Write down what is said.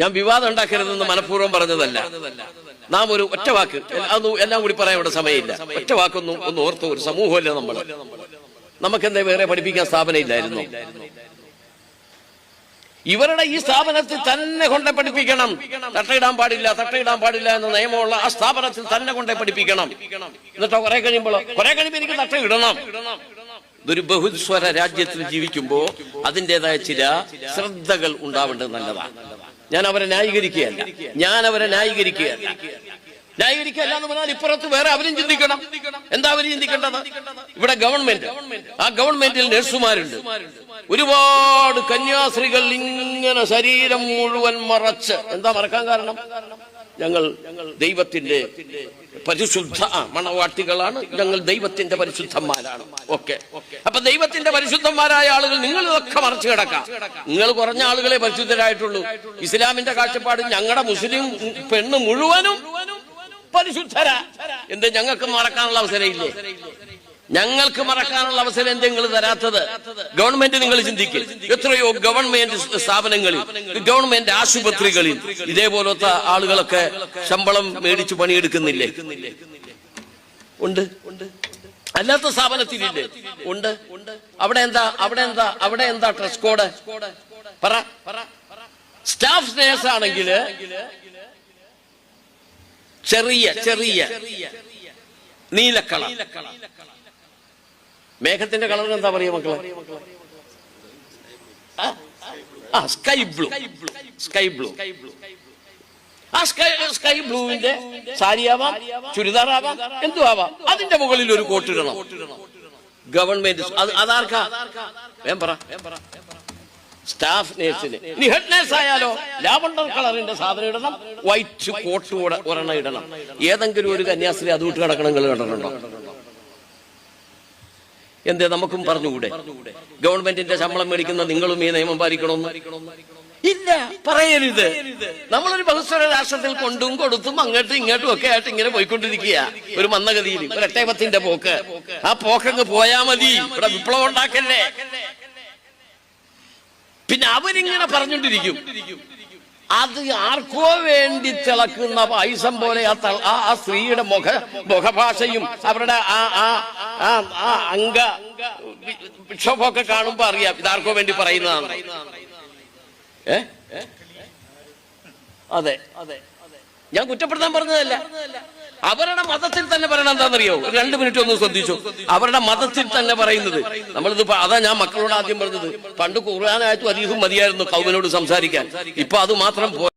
ഞാൻ വിവാദം ഉണ്ടാക്കരുതെന്ന് മനഃപൂർവം പറഞ്ഞതല്ല. നാം ഒരു ഒറ്റ വാക്ക് അതൊന്നും എല്ലാം കൂടി പറയാൻ ഇവിടെ സമയമില്ല. ഒറ്റ വാക്കൊന്നും ഒന്ന് ഓർത്ത് ഒരു സമൂഹമല്ല നമ്മൾ നമുക്കെന്താ വേറെ പഠിപ്പിക്കാൻ സ്ഥാപനം ഇല്ലായിരുന്നു. ഇവരുടെ ഈ സ്ഥാപനത്തിൽ തന്നെ കൊണ്ടെ പഠിപ്പിക്കണം. തട്ടയിടാൻ പാടില്ല തട്ടയിടാൻ പാടില്ല എന്ന നിയമമുള്ള ആ സ്ഥാപനത്തിൽ തന്നെ കൊണ്ടെ പഠിപ്പിക്കണം. എന്നിട്ടോ കുറെ കഴിയുമ്പോൾ കുറെ കഴിയുമ്പോൾ എനിക്ക് തട്ടയിടണം. ഇതൊരു ബഹുസ്വര രാജ്യത്തിൽ ജീവിക്കുമ്പോൾ അതിന്റെതായ ചില ശ്രദ്ധകൾ ഉണ്ടാവേണ്ടത് നല്ലതാണ്. ഞാൻ അവരെ ന്യായീകരിക്കുകയല്ല. ഞാൻ അവരെ ന്യായീകരിക്കുകയല്ല. ന്യായീകരിക്കുകയല്ല എന്ന് പറഞ്ഞാൽ ഇപ്പുറത്ത് വേറെ അവരും ചിന്തിക്കണം. എന്താ അവർ ചിന്തിക്കേണ്ടത്? ഇവിടെ ഗവൺമെന്റ് ആ ഗവൺമെന്റിൽ നഴ്സുമാരുണ്ട് ഒരുപാട് കന്യാസ്ത്രീകൾ ഇങ്ങനെ ശരീരം മുഴുവൻ മറച്ച്. എന്താ മറക്കാൻ കാരണം? ഞങ്ങൾ ദൈവത്തിന്റെ പരിശുദ്ധ മണവാട്ടികളാണ്. ഞങ്ങൾ ദൈവത്തിന്റെ പരിശുദ്ധന്മാരാണ്. ഓക്കെ. അപ്പൊ ദൈവത്തിന്റെ പരിശുദ്ധന്മാരായ ആളുകൾ നിങ്ങൾ ഇതൊക്കെ മറച്ചു കിടക്കാം. നിങ്ങൾ കുറഞ്ഞ ആളുകളെ പരിശുദ്ധരായിട്ടുള്ളൂ. ഇസ്ലാമിന്റെ കാഴ്ചപ്പാട് ഞങ്ങളുടെ മുസ്ലിം പെണ്ണ് മുഴുവനും പരിശുദ്ധര. എന്ത് ഞങ്ങൾക്ക് മറക്കാനുള്ള അവസരമില്ലേ? ഞങ്ങൾക്ക് മറക്കാനുള്ള അവസരം എന്തെങ്കിലും തരാത്തത് ഗവൺമെന്റ് നിങ്ങൾ ചിന്തിക്കും. എത്രയോ ഗവൺമെന്റ് സ്ഥാപനങ്ങളിൽ ഗവൺമെന്റ് ആശുപത്രികളിൽ ഇതേപോലത്തെ ആളുകളൊക്കെ ശമ്പളം മേടിച്ച് പണിയെടുക്കുന്നില്ലേ? ഉണ്ട്. അല്ലാത്ത സ്ഥാപനത്തിലില്ലേ? ഉണ്ട്. അവിടെ എന്താ അവിടെ എന്താ അവിടെ എന്താ ഡ്രസ് കോഡ് പറ. സ്റ്റാഫ് നേഴ്സ് ആണെങ്കിൽ ചെറിയ ചെറിയ നീലക്കള. മേഘത്തിന്റെ കളർ എന്താ പറയുക മക്കളെ? ആ? സ്കൈ ബ്ലൂ സ്കൈ ബ്ലൂ ആ സ്കൈ സ്കൈ ബ്ലൂവിന്റെ സാരിയാവാം ചുരിദാറാവാം എന്തു ആവാം. അതിന്റെ മുകളിൽ ഒരു കോട്ട് ഇടണം. ഗവൺമെന്റ് അത് അതാർക്കാ? വേം പറ. സ്റ്റാഫ് നേഴ്സിന് ഇനി ഹെഡ് നേഴ്സ് ആയാലോ? ലാവണ്ടർ കളറിന്റെ സാധനം ഇടണം. വൈറ്റ് കോട്ട് കൂടെ ഒരെണ്ണം ഇടണം. ഏതെങ്കിലും ഒരു കന്യാസ്ത്രീ അത് വിട്ട് കിടക്കണം കണ്ടിട്ടുണ്ടോ? എന്തേ നമുക്കും പറഞ്ഞുകൂടെ? ഗവൺമെന്റിന്റെ ശമ്പളം മേടിക്കുന്ന നിങ്ങളും ഈ നിയമം പാലിക്കണമെന്ന്? ഇല്ല പറയരുത്. നമ്മളൊരു ബഹുസ്വര രാഷ്ട്രത്തിൽ കൊണ്ടും കൊടുത്തും അങ്ങോട്ടും ഇങ്ങോട്ടും ഒക്കെ ആയിട്ട് ഇങ്ങനെ പോയിക്കൊണ്ടിരിക്കുക ഒരു മന്ദഗതിയിൽ ഒരു എട്ടേപത്തിന്റെ പോക്ക്. ആ പോക്കങ്ങ് പോയാ മതി. ഇവിടെ വിപ്ലവം ഉണ്ടാക്കല്ലേ? പിന്നെ അവരിങ്ങനെ പറഞ്ഞുകൊണ്ടിരിക്കും. അത് ആർക്കോ വേണ്ടി തിളക്കുന്ന പായസം പോലെ ആ ആ സ്ത്രീയുടെ മുഖ മുഖഭാഷയും അവരുടെ ആ ആ ആ അംഗ വിക്ഷോഭമൊക്കെ കാണുമ്പോ അറിയാം. ഇതാർക്കോ വേണ്ടി പറയുന്നതാണ് ഏ? അതെ അതെ. ഞാൻ കുറ്റപ്പെടുത്താൻ പറഞ്ഞതല്ല. അവരുടെ മതത്തിൽ തന്നെ പറയണം എന്താണെന്നറിയോ? ഒരു രണ്ട് മിനിറ്റ് ഒന്ന് ശ്രദ്ധിച്ചു. അവരുടെ മതത്തിൽ തന്നെ പറയുന്നത്. നമ്മളിത് അതാ ഞാൻ മക്കളോട് ആദ്യം പറഞ്ഞത്. പണ്ട് ഖുർആാനായിട്ടും അധികം മതിയായിരുന്നു കൗമനോട് സംസാരിക്കാൻ. ഇപ്പൊ അത് മാത്രം